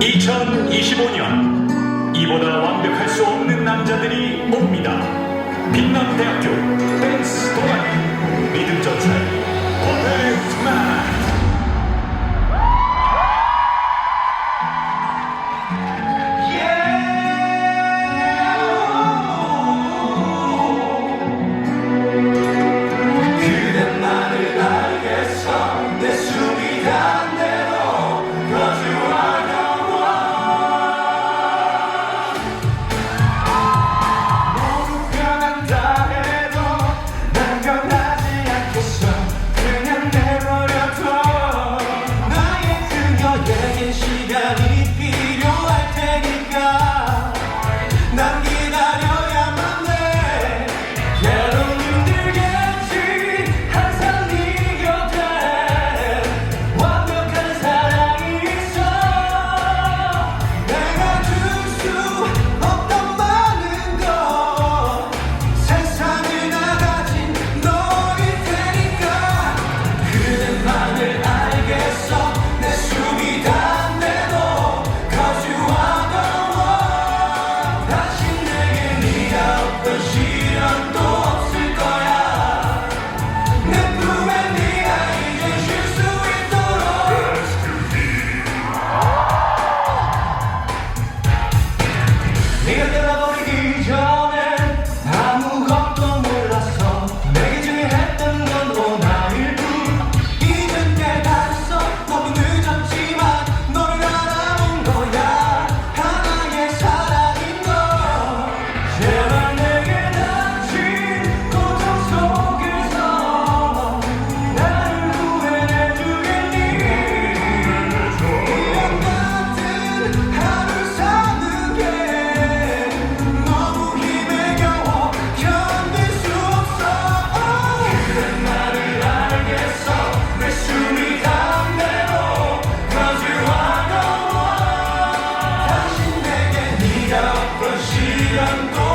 2025년 이보다 완벽할 수 없는 남자들이 옵니다. 빛남대학교 댄스 동아리 퍼펙트만. 그대만을 알겠어. 내 숨이 닿 canto.